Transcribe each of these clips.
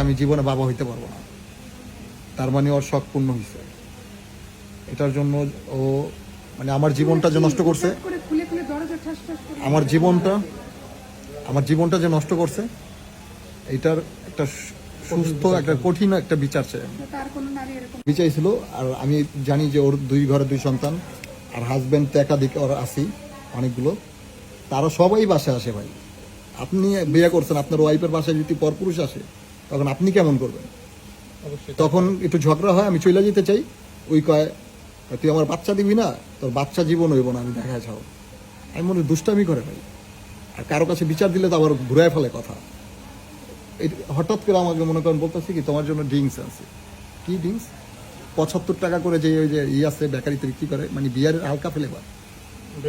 আমি জীবনে বাবা হইতে পারব না। তার মানে ওর শখ পূর্ণ হয়েছে এটার জন্য ও মানে আমার জীবনটা যে নষ্ট করছে, আমার জীবনটা আমার জীবনটা যে নষ্ট করছে, এটার একটা সু- সুস্থ, একটা কঠিন একটা বিচার এরকম বিচার ছিল আর আমি জানি যে ওর দুই ঘরে দুই সন্তান, আর হাজব্যান্ড তো একাধিক, ওর আসি অনেকগুলো। তারা সবাই বাসায় আসে ভাই। আপনি বিয়ে করছেন, আপনার ওয়াইফের বাসায় যদি পরপুরুষ আসে তখন আপনি কেমন করবেন? তখন একটু ঝগড়া হয় আমি চলে যেতে চাই। ওই কয় তুই আমার বাচ্চা দিবি না? তোর বাচ্চা জীবন হইব না আমি দেখা যাও। আমি মনে দুষ্টামি করে ভাই। আর কারও কাছে বিচার দিলে তো আবার ঘুরায় ফেলে কথা। এই হঠাৎ করে আমাকে মনে করেন বলতেছি কি তোমার জন্য ড্রিঙ্কস আছে কি ড্রিঙ্কস? পঁচাত্তর টাকা করে যে ওই যে ই আছে বেকারিতে বিক্রি করে মানে বিয়ারের হালকা ফ্লেভার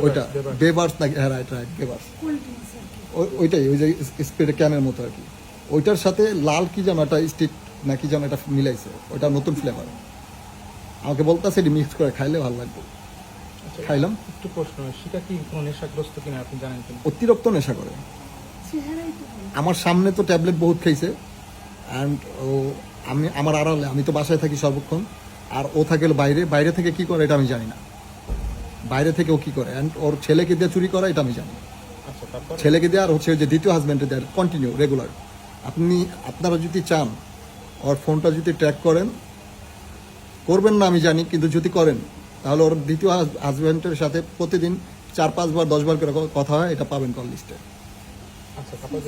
ওইটা বেবার্স নাকি? হ্যাঁ রাইট রাইট বেবার্স কোল্ড ড্রিঙ্কস আর কি। ওই- ওইটাই ওই যে স্প্রে ক্যানের মতো আর কি। ওইটার সাথে লাল কি যেন একটা স্টিক নাকি যেন এটা মিলাইছে। ওইটা নতুন ফ্লেভার আমাকে বলতেছে এটি মিক্স করে খাইলে ভালো লাগবে। আচ্ছা, খাইলাম। একটু প্রশ্ন সেটা কি কোনো নেশাগ্রস্ত কিনা আপনি জানেন কিনা? অতিরিক্ত নেশা করে। আমার সামনে তো ট্যাবলেট বহুত খাইছে। অ্যান্ড ও আমি আমার আড়ালে আমি তো বাসায় থাকি সর্বক্ষণ। আর ও থাকে বাইরে। বাইরে থেকে কি করে এটা আমি জানি না। বাইরে থেকে ও কি করে? অ্যান্ড ওর ছেলেকে দিয়ে চুরি করা এটা আমি জানি। আচ্ছা ছেলেকে দেওয়া আর হচ্ছে ওই যে দ্বিতীয় হাজব্যান্ডে দেওয়ার কন্টিনিউ রেগুলার আপনি আপনারা যদি চান ওর ফোনটা যদি ট্র্যাক করেন করবেন না আমি জানি কিন্তু যদি করেন তাহলে ওর দ্বিতীয় হাজব্যান্ডের সাথে প্রতিদিন চার পাঁচবার দশবার করে কথা হয় এটা পাবেন কল লিস্টে আচ্ছা তারপর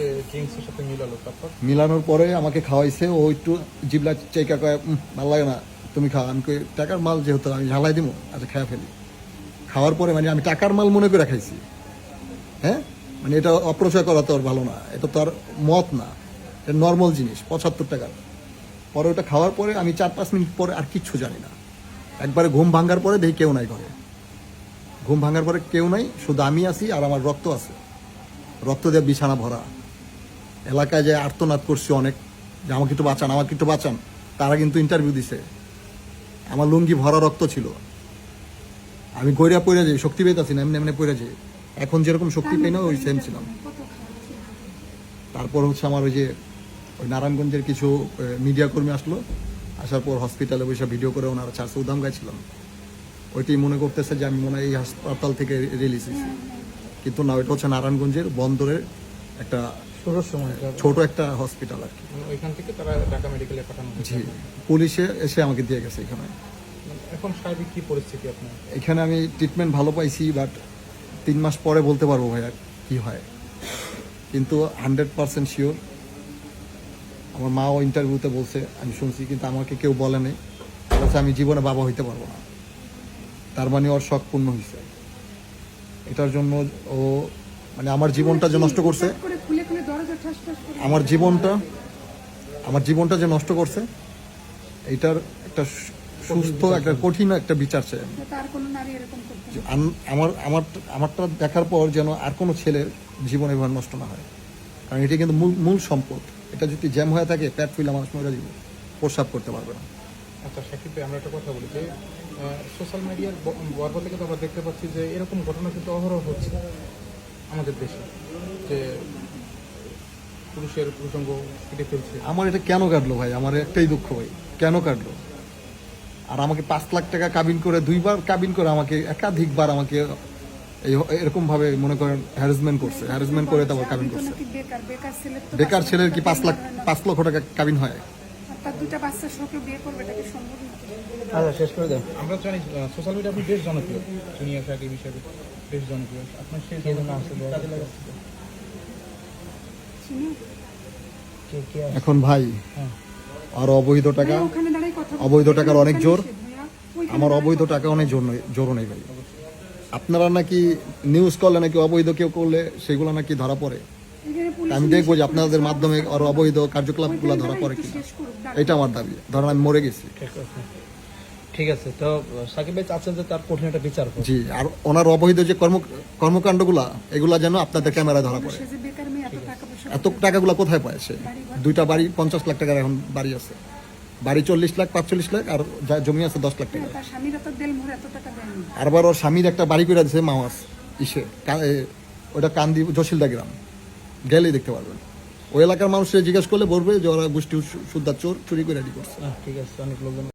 সাথে মিলালো তারপর? মিলানোর পরে আমাকে খাওয়াইছে ও একটু জিবলা চেকা কয় "উম, ভালো লাগে না তুমি খাও। আমি টাকার মাল যেহেতু আমি ঝালাই দিব আচ্ছা খেয়ে ফেলি। খাওয়ার পরে মানে আমি টাকার মাল মনে করে খাইছি। হ্যাঁ? মানে এটা অপচয় করা তো আর ভালো না এটা তো আর মত না। এটা নর্মাল জিনিস পঁচাত্তর টাকার পরে ওটা খাওয়ার পরে আমি চার পাঁচ মিনিট পরে আর কিচ্ছু জানি না। একবারে ঘুম ভাঙার পরে দেখি কেউ নাই ঘরে। ঘুম ভাঙার পরে কেউ নাই শুধু আমি আছি আর আমার রক্ত আছে। রক্ত দিয়ে বিছানা ভরা। এলাকায় যে আর্তনাদ করছি অনেক যে আমাকে একটু বাঁচান আমাকে একটু বাঁচান তারা কিন্তু ইন্টারভিউ দিছে। আমার লুঙ্গি ভরা রক্ত ছিল। আমি গইরা পড়ে যাই শক্তি পেতাছি না এমনি এমনি পড়ে যাই। এখন যেরকম শক্তি পাই না ওই সেম ছিলাম। তারপর হচ্ছে আমার ওই যে ওই নারায়ণগঞ্জের কিছু মিডিয়া কর্মী আসলো। আসার পর হসপিটালে বসে ভিডিও করে ওনারা চারশো উদাম গাইছিলাম। ওইটাই মনে করতেছে যে আমি মনে হয় এই হাসপাতাল থেকে রিলিজ হয়েছি। কিন্তু না ওইটা হচ্ছে নারায়ণগঞ্জের বন্দরের একটা ছোট একটা হসপিটাল আর কি। ওইখান থেকে তারা ঢাকা মেডিকেলে পাঠানো জি পুলিশে এসে আমাকে দিয়ে গেছে এখানে। এখন সার্বিক কি পরিস্থিতি আপনার? এখানে আমি ট্রিটমেন্ট ভালো পাইছি বাট তিন মাস পরে বলতে পারব ভাইয়া কি হয়। কিন্তু হান্ড্রেড পার্সেন্ট শিওর আমার মাও ইন্টারভিউতে বলছে আমি শুনছি কিন্তু আমাকে কেউ বলে নাই। বলছে আমি জীবনে বাবা হইতে পারব না। তার মানে ওর শখ পূর্ণ হয়েছে এটার জন্য ও মানে আমার জীবনটা যে নষ্ট করছে আমার জীবনটা আমার জীবনটা যে নষ্ট করছে এটার একটা সুস্থ একটা কঠিন একটা বিচার চাই আমার আমার আমারটা দেখার পর যেন আর কোনো ছেলের জীবন এভাবে নষ্ট না হয়। কারণ এটি কিন্তু মূল মূল সম্পদ। এটা যদি জ্যাম হয়ে থাকে প্যাট ফুলে মানুষ মরে যাবে। প্রস্রাব করতে পারবে না। আচ্ছা ভাই আমরা একটা কথা বলি যে সোশ্যাল মিডিয়ার বর্ব থেকে তো আমরা দেখতে পাচ্ছি যে এরকম ঘটনা কিন্তু অহরহ হচ্ছে আমাদের দেশে যে পুরুষের প্রসঙ্গ কেটে ফেলছে। আমার এটা কেন কাটলো ভাই? আমার একটাই দুঃখ ভাই কেন কাটলো? আর আমাকে পাঁচ লাখ টাকা কাবিন করে দুইবার কাবিন করে আমাকে একাধিকবার আমাকে এই এরকম ভাবে মনে করেন হ্যারাসমেন্ট করছে। হ্যারাসমেন্ট করে তারপর কাবিন করছে। বেকার ছেলের কি পাঁচ লাখ। পাঁচ লক্ষ টাকা কাবিন হয়? তার দুটা বাচ্চা শোকে বিয়ে করবে এটা সম্ভব আচ্ছা শেষ করে দেন। আমরা জানি সোশ্যাল মিডিয়া আপনি বেশ জনপ্রিয়। বেশ আপনার সেই? এখন ভাই হ্যাঁ। আর অবৈধ টাকা অবৈধ টাকার অনেক জোর। আমার অবৈধ টাকা অনেক জোর জোরও নেই ভাই। আপনারা নাকি নিউজ করলে নাকি অবৈধ কেউ করলে সেগুলো নাকি ধরা পড়ে? আমি দেখব যে আপনাদের মাধ্যমে আর অবৈধ কার্যকলাপগুলো ধরা পড়ে কিনা। ডাক- এটা আমার দাবি। ধরেন আমি মরে গেছি। ঠিক আছে। তো সাকিব ভাই চাচ্ছেন যে তার কঠিন একটা বিচার জি আর ওনার অবৈধ যে কর্ম কর্মকাণ্ডগুলা এগুলা যেন আপনাদের ক্যামেরায় ধরা পড়ে। সে যে বেকার মেয়ে এত টাকা পয়সা এত টাকাগুলো কোথায় পায় সে? দুইটা বাড়ি পঞ্চাশ লাখ টাকার এখন বাড়ি আছে। বাড়ি চল্লিশ লাখ পাঁচচল্লিশ লাখ আর যা জমি আছে দশ লাখ টাকা। আর স্বামীরা তো দেল মোড়ে এত টাকা দেয়নি। আরবার ওর স্বামীর একটা বাড়ি করে দিছে মাওয়াস ইসে কা- ওটা কান্দি জসিলদা গ্রাম। গেলেই দেখতে পারবেন। ওই এলাকার মানুষের জিজ্ঞেস করলে বলবে যে ওরা গোষ্ঠী সুদ্ধার চোর চুরি করে রেডি করছে। ঠিক আছে অনেক লোকজন